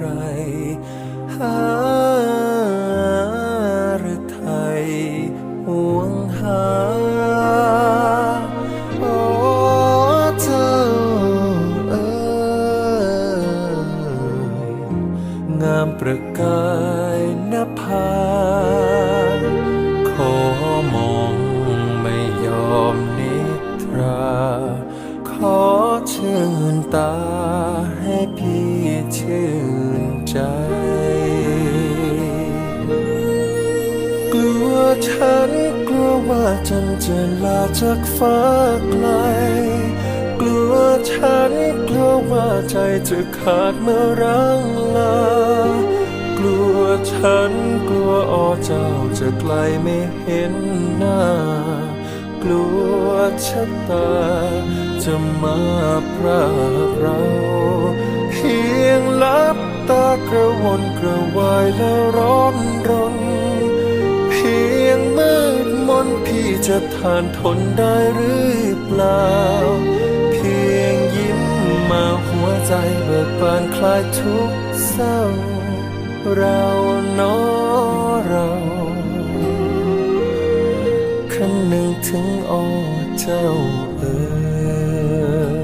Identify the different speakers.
Speaker 1: ไร หารืไทยห่วงหา โอ้เธอเอ๋งามประกายนภาขอมองไม่ยอมนิทราขอ ชื่นตาให้พี่ชื่นใจ กลัวฉันกลัวว่าจันจะลาจากฟ้าไกล กลัวฉันกลัวว่าใจจะขาดเมื่อรังลา กลัวฉันกลัวอ้อเจ้าจะไกลไม่เห็นหน้า กลัวชะตา จะมาพรากเรา เพียงลับตากระวนกระวายแล้วร้อนรน เพียงมืดมนพี่จะทานทนได้หรือเปล่า เพียงยิ้มมาหัวใจเบิกบานคลายทุกเศร้า เราเนอเครั้งหนึ่งถึงโอ้เจ้าเอ๋ย